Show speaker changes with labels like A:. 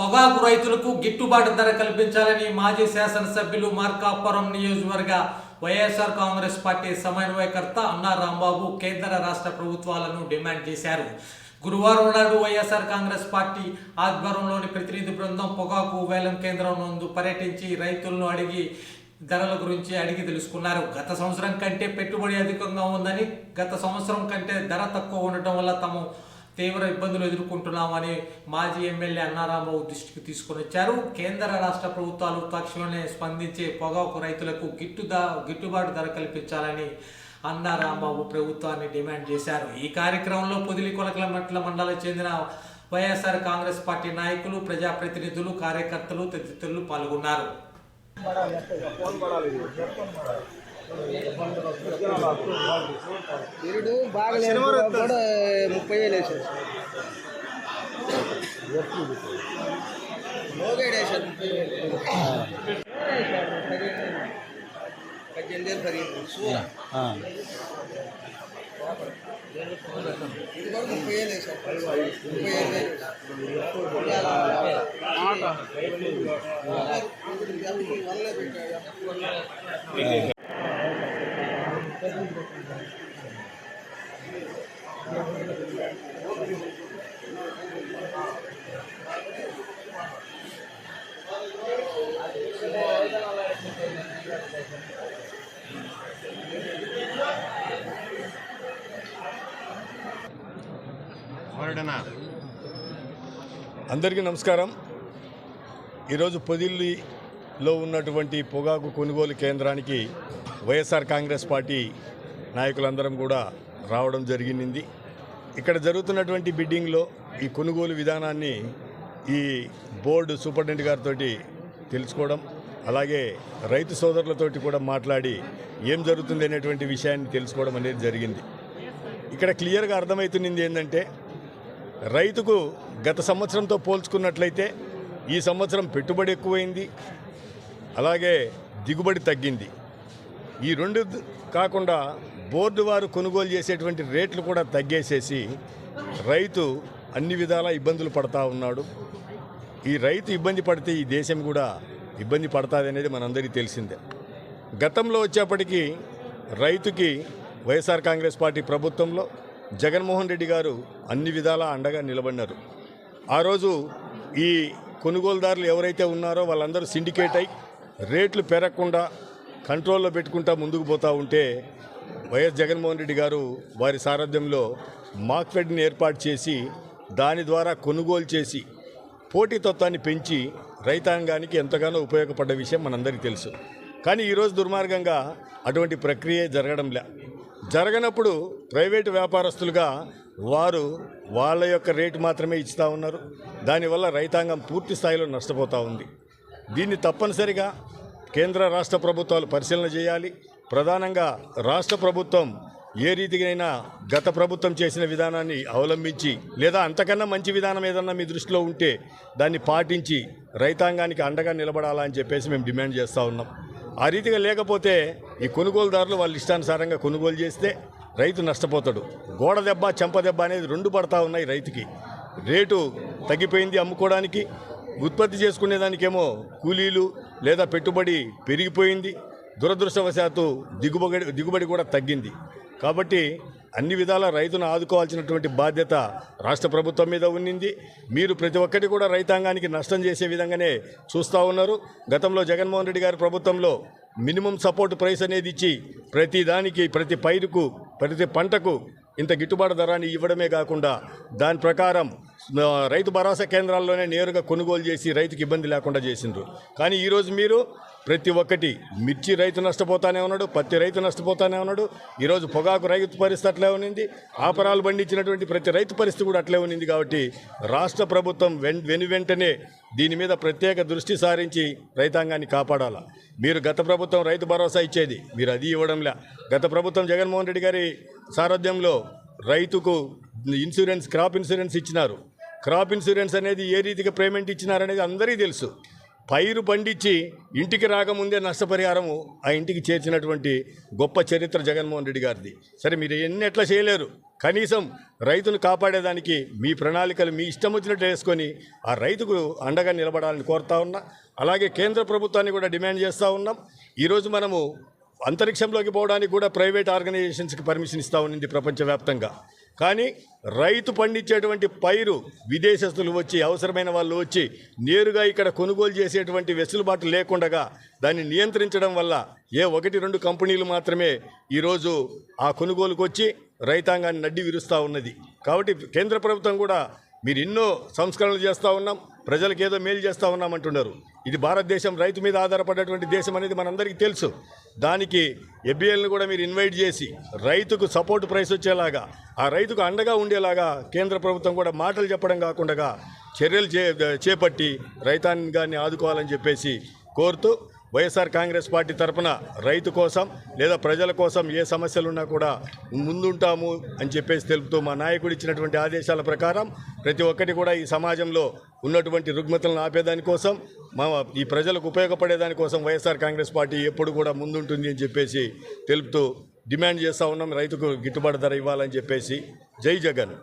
A: పొగాకు రైతులకు గిట్టుబాటు ధర కల్పించాలని మాజీ శాసనసభ్యులు మార్కాపురం నియోజకవర్గ వైఎస్ఆర్ కాంగ్రెస్ పార్టీ సమన్వయకర్త అన్నా రాంబాబు కేంద్ర రాష్ట్ర ప్రభుత్వాలను డిమాండ్ చేశారు. గురువారం నాడు వైఎస్ఆర్ కాంగ్రెస్ పార్టీ ఆధ్వర్యంలోని ప్రతినిధి బృందం పొగాకు వేలం కేంద్రం నందు పర్యటించి రైతులను అడిగి ధరల గురించి అడిగి తెలుసుకున్నారు. గత సంవత్సరం కంటే పెట్టుబడి అధికంగా ఉందని గత సంవత్సరం కంటే ధర తక్కువ ఉండటం వల్ల తమ తీవ్ర ఇబ్బందులు ఎదుర్కొంటున్నామని మాజీ ఎమ్మెల్యే అన్నారాంబాబు దృష్టికి తీసుకొని వచ్చారు. కేంద్ర రాష్ట్ర ప్రభుత్వాలు తక్షణమే స్పందించే పొగాకు రైతులకు గిట్టు గిట్టుబాటు ధర కల్పించాలని అన్నారాంబాబు ప్రభుత్వాన్ని డిమాండ్ చేశారు. ఈ కార్యక్రమంలో పొదిలి కొలకల మెట్ల మండలం చెందిన వైఎస్ఆర్ కాంగ్రెస్ పార్టీ నాయకులు ప్రజాప్రతినిధులు కార్యకర్తలు తదితరులు పాల్గొన్నారు.
B: వీరుడు బాగలేదు కూడా ముప్పై వేలు మోగేడు వేసాడు ముప్పై వేలు పద్దెనిమిది వేలు పదిహేను షూ ఇది కూడా ముప్పై వేలు వేసాడు ముప్పై ఐదు వేలు వల్లే పెట్టాడు
C: అందరికీ నమస్కారం. ఈరోజు పొదిల్లిలో ఉన్నటువంటి పొగాకు కొనుగోలు కేంద్రానికి వైఎస్ఆర్ కాంగ్రెస్ పార్టీ నాయకులందరం కూడా రావడం జరిగింది. ఇక్కడ జరుగుతున్నటువంటి బిడ్డింగ్లో ఈ కొనుగోలు విధానాన్ని ఈ బోర్డు సూపరింటెండెంట్ గారితో తెలుసుకోవడం అలాగే రైతు సోదరులతోటి కూడా మాట్లాడి ఏం జరుగుతుంది అనేటువంటి విషయాన్ని తెలుసుకోవడం అనేది జరిగింది. ఇక్కడ క్లియర్గా అర్థమవుతున్నది ఏంటంటే రైతుకు గత సంవత్సరంతో పోల్చుకున్నట్లయితే ఈ సంవత్సరం పెట్టుబడి ఎక్కువైంది అలాగే దిగుబడి తగ్గింది. ఈ రెండు కాకుండా బోర్డు వారు కొనుగోలు చేసేటువంటి రేట్లు కూడా తగ్గేసేసి రైతు అన్ని విధాల ఇబ్బందులు పడతా ఉన్నాడు. ఈ రైతు ఇబ్బంది పడితే ఈ దేశం కూడా ఇబ్బంది పడుతుంది అనేది మనందరికీ తెలిసిందే. గతంలో వచ్చేప్పటికీ రైతుకి వైఎస్ఆర్ కాంగ్రెస్ పార్టీ ప్రభుత్వంలో జగన్మోహన్ రెడ్డి గారు అన్ని విధాలా అండగా నిలబడినారు. ఆ రోజు ఈ కొనుగోలుదారులు ఎవరైతే ఉన్నారో వాళ్ళందరూ సిండికేట్ అయి రేట్లు పెరగకుండా కంట్రోల్లో పెట్టుకుంటా ముందుకు పోతూ ఉంటే వైఎస్ జగన్మోహన్ రెడ్డి గారు వారి సారథ్యంలో మాక్ఫెడ్ని ఏర్పాటు చేసి దాని ద్వారా కొనుగోలు చేసి పోటీతత్వాన్ని పెంచి రైతాంగానికి ఎంతగానో ఉపయోగపడ్డ విషయం మనందరికీ తెలుసు. కానీ ఈరోజు దుర్మార్గంగా అటువంటి ప్రక్రియ జరగడంలే జరగనప్పుడు ప్రైవేటు వ్యాపారస్తులుగా వారు వాళ్ళ యొక్క రేటు మాత్రమే ఇస్తూ ఉన్నారు. దానివల్ల రైతాంగం పూర్తి స్థాయిలో నష్టపోతూ ఉంది. దీన్ని తప్పనిసరిగా కేంద్ర రాష్ట్ర ప్రభుత్వాలు పరిశీలన చేయాలి. ప్రధానంగా రాష్ట్ర ప్రభుత్వం ఏ రీతికైనా గత ప్రభుత్వం చేసిన విధానాన్ని అవలంబించి లేదా అంతకన్నా మంచి విధానం ఏదన్నా మీ దృష్టిలో ఉంటే దాన్ని పాటించి రైతాంగానికి అండగా నిలబడాలా అని చెప్పేసి మేము డిమాండ్ చేస్తూ ఉన్నాం. ఆ రీతిగా లేకపోతే ఈ కొనుగోలుదారులు వాళ్ళ ఇష్టానుసారంగా కొనుగోలు చేస్తే రైతు నష్టపోతాడు. గోడ దెబ్బ చెంప దెబ్బ అనేది రెండు పడతా ఉన్నాయి రైతుకి. రేటు తగ్గిపోయింది అమ్ముకోవడానికి. ఉత్పత్తి చేసుకునేదానికేమో కూలీలు లేదా పెట్టుబడి పెరిగిపోయింది. దురదృష్టవశాత్తు దిగుబడి దిగుబడి కూడా తగ్గింది. కాబట్టి అన్ని విధాల రైతును ఆదుకోవాల్సినటువంటి బాధ్యత రాష్ట్ర ప్రభుత్వం మీద ఉన్నింది. మీరు ప్రతి ఒక్కటి కూడా రైతాంగానికి నష్టం చేసే విధంగానే చూస్తూ ఉన్నారు. గతంలో జగన్మోహన్ రెడ్డి గారి ప్రభుత్వంలో మినిమం సపోర్ట్ ప్రైస్ అనేది ఇచ్చి ప్రతి దానికి ప్రతి పైరుకు ప్రతి పంటకు ఇంత గిట్టుబాటు ధరాన్ని ఇవ్వడమే కాకుండా దాని ప్రకారం రైతు భరోసా కేంద్రాల్లోనే నేరుగా కొనుగోలు చేసి రైతుకి ఇబ్బంది లేకుండా చేసిండ్రు. కానీ ఈరోజు మీరు ప్రతి ఒక్కటి మిర్చి రైతు నష్టపోతానే ఉన్నాడు పత్తి రైతు నష్టపోతానే ఉన్నాడు ఈరోజు పొగాకు రైతు పరిస్థితి అట్లే ఉన్నింది ఆపరాలు పండించినటువంటి ప్రతి రైతు పరిస్థితి కూడా అట్లే ఉన్నింది కాబట్టి రాష్ట్ర ప్రభుత్వం వెన్ వెను వెంటనే దీని మీద ప్రత్యేక దృష్టి సారించి రైతాంగాన్ని కాపాడాలా. మీరు గత ప్రభుత్వం రైతు భరోసా ఇచ్చేది మీరు అది ఇవ్వడంలే. గత ప్రభుత్వం జగన్మోహన్ రెడ్డి గారి సారథ్యంలో రైతుకు ఇన్సూరెన్స్ క్రాప్ ఇన్సూరెన్స్ ఇచ్చినారు. క్రాప్ ఇన్సూరెన్స్ అనేది ఏ రీతిగా పేమెంట్ ఇచ్చినారనేది అందరికీ తెలుసు. పైరు పండించి ఇంటికి రాకముందే నష్టపరిహారము ఆ ఇంటికి చేర్చినటువంటి గొప్ప చరిత్ర జగన్మోహన్ రెడ్డి గారిది. సరే మీరు ఎన్ని ఎట్లా చేయలేరు. కనీసం రైతును కాపాడేదానికి మీ ప్రణాళికలు మీ ఇష్టం వచ్చినట్టు వేసుకొని ఆ రైతుకు అండగా నిలబడాలని కోరుతా ఉన్నా. అలాగే కేంద్ర ప్రభుత్వాన్ని కూడా డిమాండ్ చేస్తూ ఉన్నాం. ఈరోజు మనము అంతరిక్షంలోకి పోవడానికి కూడా ప్రైవేట్ ఆర్గనైజేషన్స్కి పర్మిషన్ ఇస్తూ ఉన్నింది ప్రపంచవ్యాప్తంగా. కానీ రైతు పండించేటువంటి పైరు విదేశస్తులు వచ్చి అవసరమైన వాళ్ళు వచ్చి నేరుగా ఇక్కడ కొనుగోలు చేసేటువంటి వెసులుబాటు లేకుండగా దాన్ని నియంత్రించడం వల్ల ఏ ఒకటి రెండు కంపెనీలు మాత్రమే ఈరోజు ఆ కొనుగోలుకు వచ్చి రైతాంగాన్ని నడ్డి విరుస్తూ ఉన్నది. కాబట్టి కేంద్ర ప్రభుత్వం కూడా మీరు ఎన్నో సంస్కరణలు చేస్తూ ఉన్నాం ప్రజలకు ఏదో మేలు చేస్తూ ఉన్నామంటున్నారు ఇది భారతదేశం రైతు మీద ఆధారపడేటువంటి దేశం అనేది మనందరికీ తెలుసు. దానికి ఎబిఎల్ని కూడా మీరు ఇన్వైట్ చేసి రైతుకు సపోర్ట్ ప్రైస్ వచ్చేలాగా ఆ రైతుకు అండగా ఉండేలాగా కేంద్ర ప్రభుత్వం కూడా మాటలు చెప్పడం కాకుండా చర్యలు చే చేపట్టి రైతాంగాన్ని ఆదుకోవాలని చెప్పేసి కోరుతూ వైఎస్ఆర్ కాంగ్రెస్ పార్టీ తరపున రైతు కోసం లేదా ప్రజల కోసం ఏ సమస్యలున్నా కూడా ముందుంటాము అని చెప్పేసి తెలుపుతూ మా నాయకుడు ఇచ్చినటువంటి ఆదేశాల ప్రకారం ప్రతి ఒక్కటి కూడా ఈ సమాజంలో ఉన్నటువంటి రుగ్మతలను ఆపేదానికోసం మా ఈ ప్రజలకు ఉపయోగపడేదానికోసం వైఎస్ఆర్ కాంగ్రెస్ పార్టీ ఎప్పుడు కూడా ముందుంటుంది అని చెప్పేసి తెలుపుతూ డిమాండ్ చేస్తూ ఉన్నాం. రైతుకు గిట్టుబాటు ధర ఇవ్వాలని చెప్పేసి. జై జగన్.